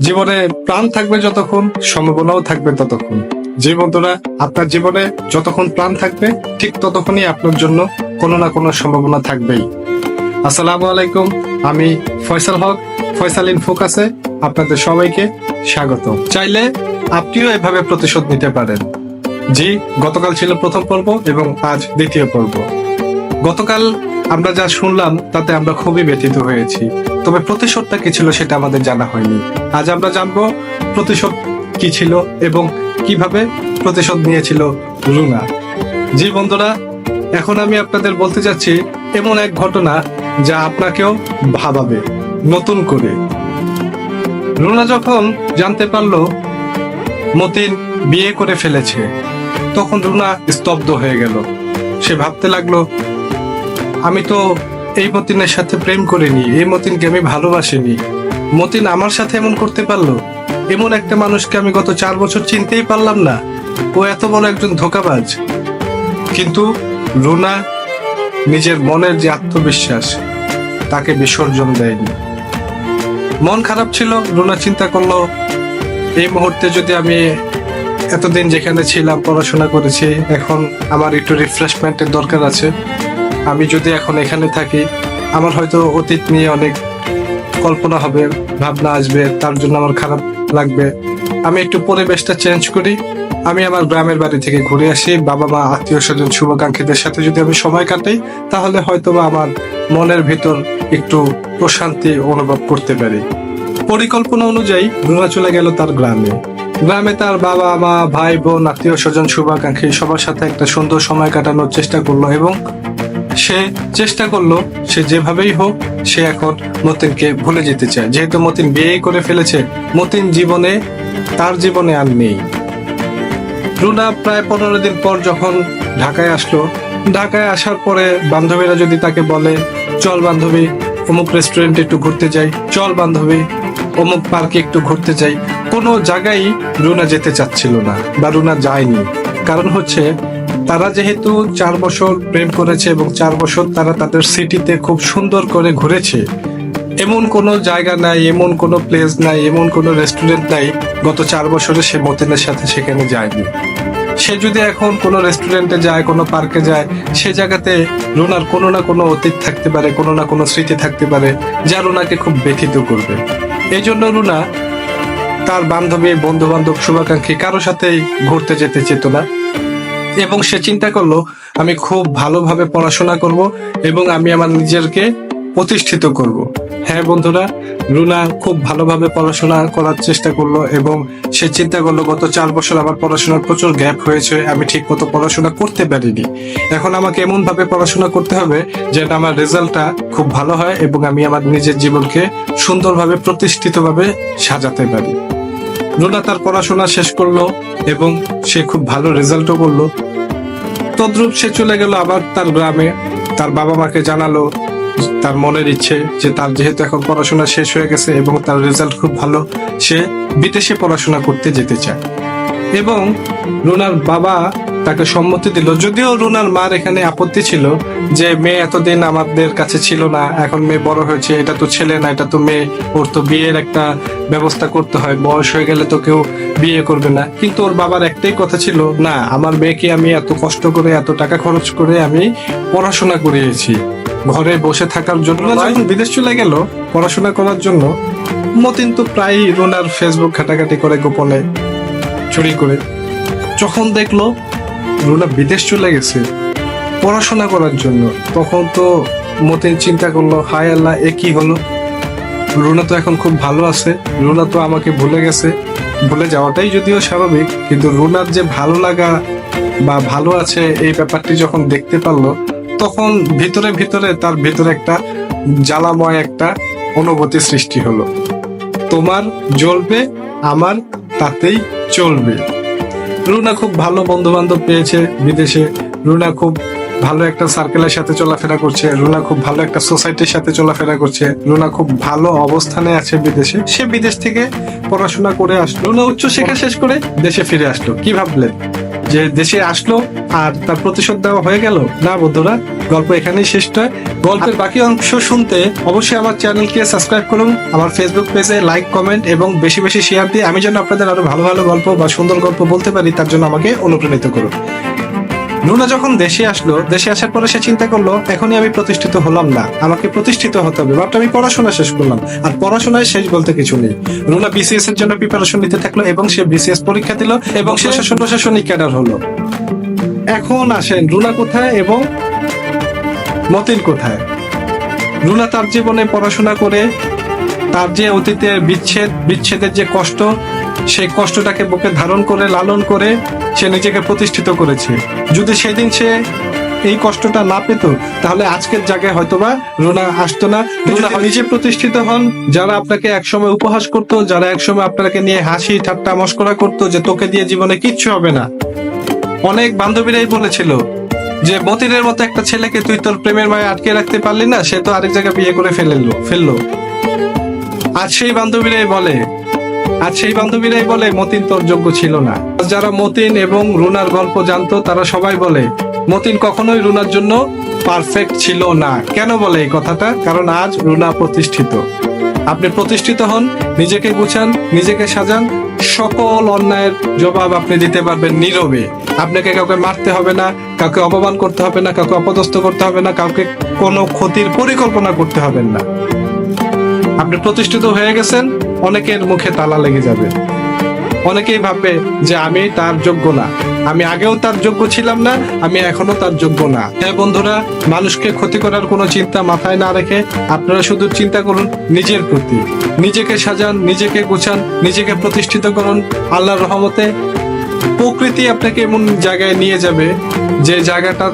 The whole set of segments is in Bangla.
জীবনে প্রাণ থাকবে যতক্ষণ, সম্ভাবনাও থাকবে ততক্ষণ। যে বন্ধুরা আপনার জীবনে যতক্ষণ প্রাণ থাকবে, ঠিক ততক্ষণই আপনার জন্য কোনো না কোনো সম্ভাবনা থাকবেই। আসসালামু আলাইকুম, আমি ফয়সাল হক, ফয়সাল ইন ফোকাসে আপনাদের সবাইকে স্বাগত। চাইলে আপনিও এভাবে প্রতিশোধ নিতে পারেন। জি, গতকাল ছিল প্রথম পর্ব এবং আজ দ্বিতীয় পর্ব। গতকাল আমরা যা শুনলাম, তাতে আমরা খুবই ব্যথিত হয়েছি। তবে প্রতিশোধটা কি ছিল সেটা আমাদের জানা হয়নি। আজ আমরা জানব প্রতিশোধ কি ছিল এবং কীভাবে প্রতিশোধ নিয়েছিল রুনা। জি বন্ধুরা, এখন আমি আপনাদের বলতে যাচ্ছি এমন এক ঘটনা যা আপনাকেও ভাবাবে, নতুন করে। রুনা যখন জানতে পারল মতিন বিয়ে করে ফেলেছে, তখন রুনা স্তব্ধ হয়ে গেল। সে ভাবতে লাগল আমি তো এই মতিনের সাথে প্রেম করিনি, এই মতিনকে আমি ভালোবাসিনি। মতিন আমার সাথে এমন করতে পারল? এমন একটা মানুষকে আমি গত চার বছর চিনতেই পারলাম না। ও এত বড় একজন ধোকাবাজ। কিন্তু রুনা নিজের মনের যে আত্মবিশ্বাস, তাকে বিসর্জন দেয়নি। মন খারাপ ছিল, রুনা চিন্তা করল, এই মুহূর্তে যদি আমি এতদিন যেখানে ছিলাম, পড়াশোনা করেছি, এখন আমার একটু রিফ্রেশমেন্টের দরকার আছে। আমি যদি এখন এখানে থাকি, আমার হয়তো অতীত নিয়ে অনেক কল্পনা হবে, ভাবনা আসবে, তার জন্য আমার খারাপ লাগবে। আমি একটু পরিবেশটা চেঞ্জ করি। আমি আমার গ্রামের বাড়ি থেকে ঘুরে আসি, বাবা মা, আত্মীয় স্বজন, শুভাকাঙ্ক্ষীদের সাথে যদি আমি সময় কাটাই, তাহলে হয়তো বা আমার মনের ভিতর একটু প্রশান্তি অনুভব করতে পারি। পরিকল্পনা অনুযায়ী রুনা চলে গেল তার গ্রামে। গ্রামে তার বাবা মা, ভাই বোন, আত্মীয় স্বজন, শুভাকাঙ্ক্ষী সবার সাথে একটা সুন্দর সময় কাটানোর চেষ্টা করল এবং সে চেষ্টা করল, সে যেভাবেই হোক, সে এখন মতিনকে ভুলে যেতে চায়। যেহেতু মতিন বিয়ে করে ফেলেছে, মতিন জীবনে, তার জীবনে আর নেই। রুনা প্রায় পনেরো দিন পর যখন ঢাকায় আসলো, ঢাকায় আসার পরে বান্ধবীরা যদি তাকে বলে, চল বান্ধবী, অমুক রেস্টুরেন্টে একটু ঘুরতে যাই, চল বান্ধবী, অমুক পার্কে একটু ঘুরতে যাই। কোনো জায়গায় রুনা যেতে চাচ্ছিল না, বা রুনা যায়নি। কারণ হচ্ছে তারা যেহেতু চার বছর প্রেম করেছে এবং চার বছর তারা তাদের সিটিতে খুব সুন্দর করে ঘুরেছে, এমন কোনো জায়গা নাই, এমন কোনো প্লেস নাই, এমন কোনো রেস্টুরেন্ট নাই, গত চার বছরে সে মতিনের সাথে সেখানে যায়নি। সে যদি এখন কোনো রেস্টুরেন্টে যায়, কোনো পার্কে যায়, সে জায়গাতে রুনার কোনো না কোনো অতীত থাকতে পারে, কোনো না কোনো স্মৃতি থাকতে পারে, যা রুনাকে খুব ব্যথিত করবে। এই জন্য রুনা তার বান্ধবী বন্ধু বান্ধব শুভাকাঙ্ক্ষী কারও সাথেই ঘুরতে যেতে চেত না। এবং সে চিন্তা করল, আমি খুব ভালোভাবে পড়াশোনা করব এবং আমি আমার নিজেরকে প্রতিষ্ঠিত করব। হ্যাঁ বন্ধুরা, রুনা খুব ভালোভাবে পড়াশোনা করার চেষ্টা করল এবং সে চিন্তা করল, গত চার বছর আমার পড়াশোনার প্রচুর গ্যাপ হয়েছে, আমি ঠিক মতো পড়াশোনা করতে পারিনি। এখন আমাকে এমন ভাবে পড়াশোনা করতে হবে যেন আমার রেজাল্টটা খুব ভালো হয় এবং আমি আমার নিজের জীবনকে সুন্দরভাবে প্রতিষ্ঠিতভাবে সাজাতে পারি। রুনা তার পড়াশোনা শেষ করল এবং সে খুব ভালো রেজাল্টও করল। তদ্রুপ সে চলে গেল আবার তার গ্রামে। তার বাবা মাকে জানালো তার মনের ইচ্ছে যে তার যেহেতু এখন পড়াশোনা শেষ হয়ে গেছে এবং তার রেজাল্ট খুব ভালো, সে বিদেশে পড়াশোনা করতে যেতে চায়। এবং রোনার বাবা তাকে সম্মতি দিল। যদিও রুনার মার এখানে আপত্তি ছিল যে, মেয়ে এতদিন আমাদের কাছে ছিল না, এখন মেয়ে বড় হয়েছে, এটা তো ছেলে না, এটা তো মেয়ে, ওর তো বিয়ের একটা ব্যবস্থা করতে হয়, বয়স হয়ে গেলে তো কেউ বিয়ে করবে না। কিন্তু ওর বাবার একটাই কথা ছিল, না, আমার মেয়েকে আমি এত কষ্ট করে, এত টাকা খরচ করে আমি পড়াশোনা করিয়েছি। ঘরে বসে থাকার জন্য যখন বিদেশ চলে গেল পড়াশোনা করার জন্য, মতিন তো প্রায় রুনার ফেসবুক ঘাটাঘাটি করে গোপনে চুরি করে। যখন দেখল রুনা বিদেশ চলে গেছে। পড়াশোনা করার জন্য। তখন তো মতিন চিন্তা করল, হায় আল্লাহ, এ কি হলো? রুনা তো এখন খুব ভালো আছে। রুনা তো আমাকে ভুলে গেছে। ভুলে যাওয়াটাই যদিও স্বাভাবিক, কিন্তু রুনার যে ভালো লাগা বা ভালো আছে এই ব্যাপারটি যখন দেখতে পারল, তখন ভিতরে ভিতরে তার ভিতরে একটা জ্বালাময় একটা অনুভূতি সৃষ্টি হলো। তোমার জ্বলবে, আমার তাতেই চলবে। রুনা খুব ভালো বন্ধু বান্ধব পেয়েছে বিদেশে। রুনা খুব ভালো একটা সার্কেলের সাথে চলাফেরা করছে। রুনা খুব ভালো একটা সোসাইটির সাথে চলাফেরা করছে। রুনা খুব ভালো অবস্থানে আছে বিদেশে। সে বিদেশ থেকে পড়াশোনা করে আসলো। রুনা উচ্চ শিক্ষা শেষ করে দেশে ফিরে আসলো। কি ভাবলেন? যে দেশে আসলো আর তার প্রতিশোধ দেওয়া হয়ে গেল? না বন্ধুরা গল্প এখানেই শেষ নয়। গল্পের বাকি অংশ শুনতে অবশ্যই আমার চ্যানেলকে সাবস্ক্রাইব করুন, আমার ফেসবুক পেজে লাইক কমেন্ট এবং বেশি বেশি শেয়ার দিয়ে আমি যেন আপনাদের আরও ভালো ভালো গল্প বা সুন্দর গল্প বলতে পারি, তার জন্য আমাকে অনুপ্রাণিত করুন। রুনা যখন দেশে আসলো, দেশে আসার পরে সে চিন্তা করল, এখনই আমি প্রতিষ্ঠিত হলাম না, আমাকে প্রতিষ্ঠিত হতে হবে। বাট আমি পড়াশোনা শেষ করলাম, আর পড়াশোনায় শেষ বলতে কিছু নেই। রুনা বিসিএস এর জন্য প্রিপারেশন নিতে থাকল এবং সে বিসিএস পরীক্ষা দিল এবং সে শাসন প্রশাসনিক ক্যাডার হলো। এখন আসেন রুনা কোথায় এবং মতিন কোথায়? রুনা তার জীবনে পড়াশোনা করে তার যে অতীতের বিচ্ছেদ বিচ্ছেদের যে কষ্ট সেই কষ্টটাকে বুকে ধারণ করে লালন করে সে নিজেকে প্রতিষ্ঠিত করেছে। যদি সেদিন সে এই কষ্টটা না পেত তাহলে আজকের জায়গায় হয়তোবা রুনা আসতো না। রুনা নিজে প্রতিষ্ঠিত হন যারা আপনাকে একসময় উপহাস করত যারা একসময় আপনাকে নিয়ে হাসি ঠাট্টা মস্করা করতো যে তোকে দিয়ে জীবনে কিচ্ছু হবে না। অনেক বান্ধবীরাই বলেছিল যে মতিনের মতো একটা ছেলেকে তুই তোর প্রেমের মায়ে আটকে রাখতে পারলি না, সে তো আরেক জায়গায় বিয়ে করে ফেলল ফেলল। আজ সেই বান্ধবীরাই বলে, আজ সেই বান্ধবীরাই বলে, মতিন তোর যোগ্য ছিল না। যারা মতিন এবং রুনার গল্প জানতো, তারা সবাই বলে, মতিন কখনোই রুনার জন্য পারফেক্ট ছিল না। কেন বলে এই কথাটা? কারণ আজ রুনা প্রতিষ্ঠিত। আপনি প্রতিষ্ঠিত হন, নিজেকে গুছান, নিজেকে সাজান সকল অন্যায়ের জবাব আপনি দিতে পারবেন নীরবে। আপনাকে কাউকে মারতে হবে না, কাউকে অপমান করতে হবে না, কাউকে অপদস্থ করতে হবে না, কাউকে কোনো ক্ষতির পরিকল্পনা করতে হবে না। আপনি প্রতিষ্ঠিত হয়ে গেছেন, অনেকের মুখে তালা লেগে যাবে। অনেকেই ভাববে যে আমি তার যোগ্য না। আমি আগেও তার যোগ্য ছিলাম না, আমি এখনও তার যোগ্য না। হ্যাঁ বন্ধুরা, মানুষকে ক্ষতি করার কোনো চিন্তা মাথায় না রেখে আপনারা শুধু চিন্তা করুন নিজের প্রতি। নিজেকে সাজান, নিজেকে গুছান, নিজেকে প্রতিষ্ঠিত করুন। আল্লাহর রহমতে প্রকৃতি আপনাকে এমন জায়গায় নিয়ে যাবে যে জায়গাটা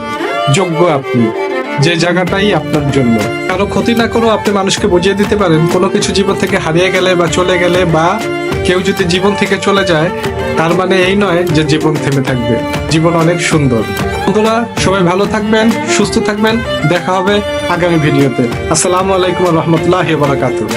যোগ্য আপনি, যে জায়গাটাই আপনার জন্য। কারও ক্ষতি না করেও আপনি মানুষকে বুঝিয়ে দিতে পারেন। কোনো কিছু জীবন থেকে হারিয়ে গেলে বা চলে গেলে বা কেউ যদি জীবন থেকে চলে যায়, তার মানে এই নয় যে জীবন থেমে থাকবে। জীবন অনেক সুন্দর। বন্ধুরা, সবাই ভালো থাকবেন, সুস্থ থাকবেন। দেখা হবে আগামী ভিডিওতে। আসসালামু আলাইকুম রহমতুল্লাহ বারাকাতুহ।